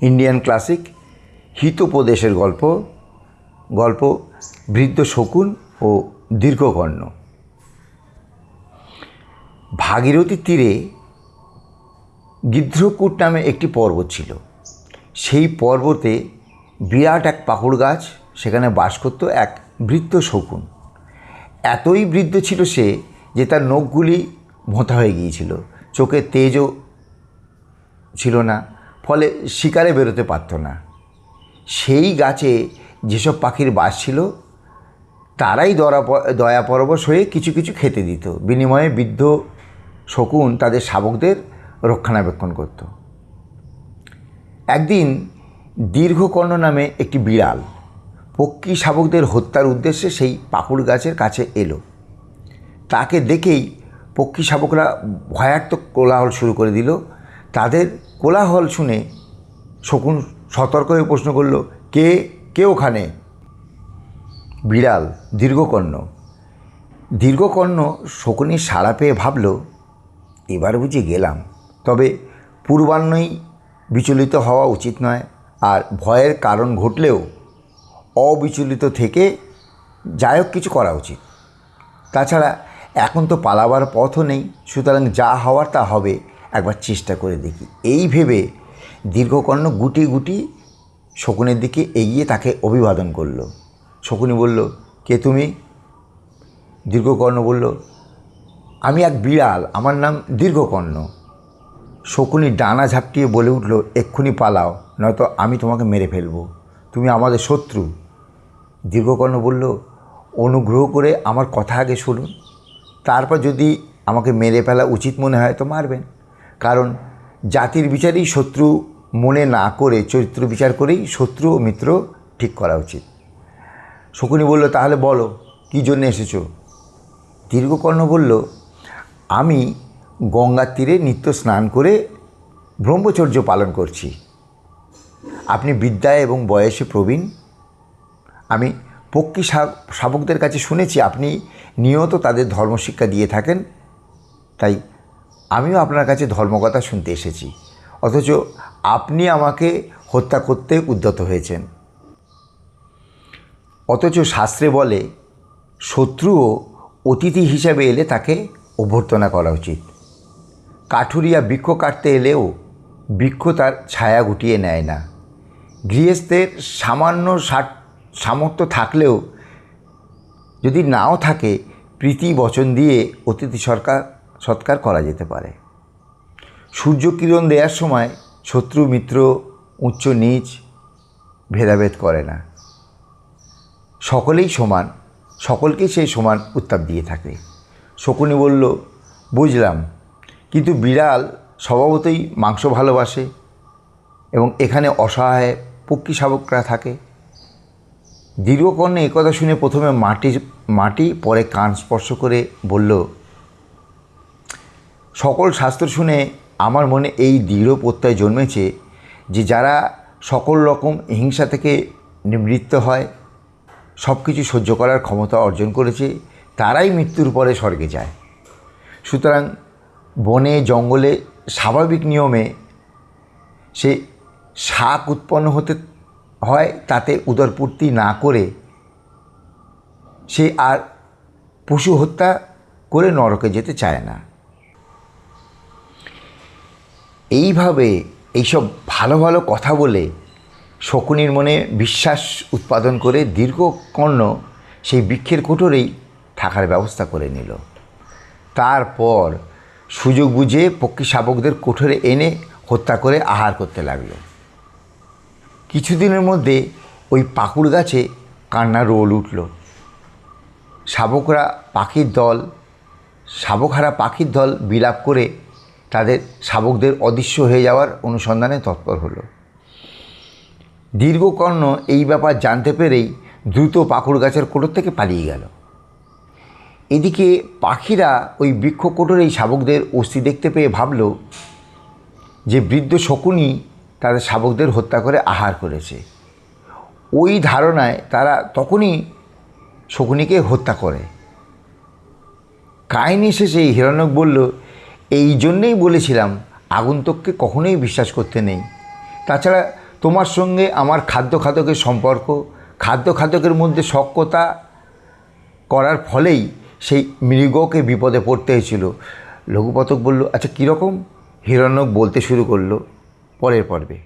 Indian classic হিতোপদেশের গল্প গল্প বৃদ্ধ শকুন ও দীর্ঘকর্ণ। ভাগীরথীর তীরে গিদ্রকূট নামে একটি পর্বত ছিল। সেই পর্বতে বিরাট এক পাকুড় গাছ, সেখানে বাস করত এক বৃদ্ধ শকুন। এতই বৃদ্ধ ছিল সে যে তার নখগুলি ভোঁতা হয়ে গিয়েছিল। চোখে তেজও ছিল না। ফলে শিকারে বেরোতে পারত না। সেই গাছে যেসব পাখির বাস ছিল, তারাই দরা দয়া পরবশ হয়ে কিছু কিছু খেতে দিত। বিনিময়ে বৃদ্ধ শকুন তাদের শাবকদের রক্ষণাবেক্ষণ করত। একদিন দীর্ঘকর্ণ নামে একটি বিড়াল পক্ষী শাবকদের হত্যার উদ্দেশ্যে সেই পাকুড় গাছের কাছে এলো। তাকে দেখেই পক্ষী শাবকরা ভয়ার্থক কোলাহল শুরু করে দিল। তাদের কোলাহল শুনে শকুন সতর্ক হয়ে প্রশ্ন করল, কে কে ওখানে? বিড়াল, দীর্ঘকর্ণ। দীর্ঘকর্ণ শকুনির সাড়া পেয়ে ভাবল, এবার বুঝি গেলাম। তবে পূর্বাহ্নই বিচলিত হওয়া উচিত নয়, আর ভয়ের কারণ ঘটলেও অবিচলিত থেকে যাই হোক কিছু করা উচিত। তাছাড়া এখন তো পালাবার পথও নেই, সুতরাং যা হওয়ার তা হবে। একবার চেষ্টা করে দেখি। এই ভেবে দীর্ঘকর্ণ গুটি গুটি শকুনের দিকে এগিয়ে তাকে অভিবাদন করল। শকুনি বলল, কে তুমি? দীর্ঘকর্ণ বলল, আমি এক বিড়াল, আমার নাম দীর্ঘকর্ণ। শকুনি ডানা ঝাপটিয়ে বলে উঠল, এক্ষুনি পালাও, নয়তো আমি তোমাকে মেরে ফেলব। তুমি আমাদের শত্রু। দীর্ঘকর্ণ বলল, অনুগ্রহ করে আমার কথা আগে শুনুন। তারপর যদি আমাকে মেরে ফেলা উচিত মনে হয় তো মারবেন। কারণ জাতির বিচারেই শত্রু মনে না করে চরিত্র বিচার করেই শত্রু ও মিত্র ঠিক করা উচিত। শকুনি বলল, তাহলে বলো, কী জন্য এসেছ? দীর্ঘকর্ণ বলল, আমি গঙ্গার তীরে নিত্য স্নান করে ব্রহ্মচর্য পালন করছি। আপনি বিদ্যায় এবং বয়সে প্রবীণ। আমি পক্ষী শাবকদের কাছে শুনেছি, আপনি নিয়ত তাদের ধর্মশিক্ষা দিয়ে থাকেন। তাই আমিও আপনার কাছে ধর্মকথা শুনতে এসেছি। অথচ আপনি আমাকে হত্যা করতে উদ্যত হয়েছেন। অথচ শাস্ত্রে বলে, শত্রুও অতিথি হিসাবে এলে তাকে অভ্যর্থনা করা উচিত। কাঠুরিয়া বৃক্ষ কাটতে এলেও বৃক্ষ তার ছায়া গুটিয়ে নেয় না। গৃহস্থের সামান্য সামর্থ্য থাকলেও যদি নাও থাকে, প্রীতি বচন দিয়ে অতিথি সরকার সৎকার করা যেতে পারে। সূর্যকিরণ দেওয়ার সময় শত্রু, মিত্র, উচ্চ নিচ ভেদাভেদ করে না। সকলেই সমান, সকলকেই সেই সমান উত্তাপ দিয়ে থাকে। শকুনি বলল, বুঝলাম, কিন্তু বিড়াল স্বভাবতই মাংস ভালোবাসে এবং এখানে অসহায় পক্ষী শাবকরা থাকে। দীর্ঘকর্ণে একথা শুনে প্রথমে মাটি মাটি, পরে কান স্পর্শ করে বলল সকল শাস্ত্র শুনে আমার মনে এই দৃঢ় প্রত্যয় জন্মেছে যে যারা সকল রকম হিংসা থেকে নিবৃত্ত হয় সব কিছু সহ্য করার ক্ষমতা অর্জন করেছে, তারাই মৃত্যুর পরে স্বর্গে যায়। সুতরাং বনে, জঙ্গলে স্বাভাবিক নিয়মে সে শাক উৎপন্ন হতে হয়, তাতে উদরপূর্তি না করে সে আর পশু হত্যা করে নরকে যেতে চায় না। এইভাবে এইসব ভালো ভালো কথা বলে শকুনির মনে বিশ্বাস উৎপাদন করে দীর্ঘকর্ণ সেই বৃক্ষের কোটরেই থাকার ব্যবস্থা করে নিল। তারপর সুযোগ বুঝে পক্ষী শাবকদের কোঠরে এনে হত্যা করে আহার করতে লাগল। কিছুদিনের মধ্যে ওই পাকুড় গাছে কান্না রোল উঠল। শাবকরা পাখির দল, শাবকহারা পাখির দল বিলাপ করে তাদের শাবকদের অদৃশ্য হয়ে যাওয়ার অনুসন্ধানে তৎপর হলো। দীর্ঘকর্ণ এই ব্যাপার জানতে পেরেই দ্রুত পাকুড় গাছের কোটর থেকে পালিয়ে গেল। এদিকে পাখিরা ওই বৃক্ষ কোটরেই শাবকদের অস্থি দেখতে পেয়ে ভাবল যে বৃদ্ধ শকুনি তাদের শাবকদের হত্যা করে আহার করেছে। ওই ধারণায় তারা তখনই শকুনিকে হত্যা করে। কাহিনী শেষে হিরণ্যক বলল এই জন্যেই বলেছিলাম, আগন্তককে কখনোই বিশ্বাস করতে নেই। তাছাড়া তোমার সঙ্গে আমার খাদ্য খাদকের সম্পর্ক, খাদ্য খাদকের মধ্যে সক্যতা করার ফলেই সেই মৃগকে বিপদে পড়তে হয়েছিল। লঘুপতক বলল আচ্ছা কীরকম? হিরণ্যক বলতে শুরু করল, পরের পর্বে।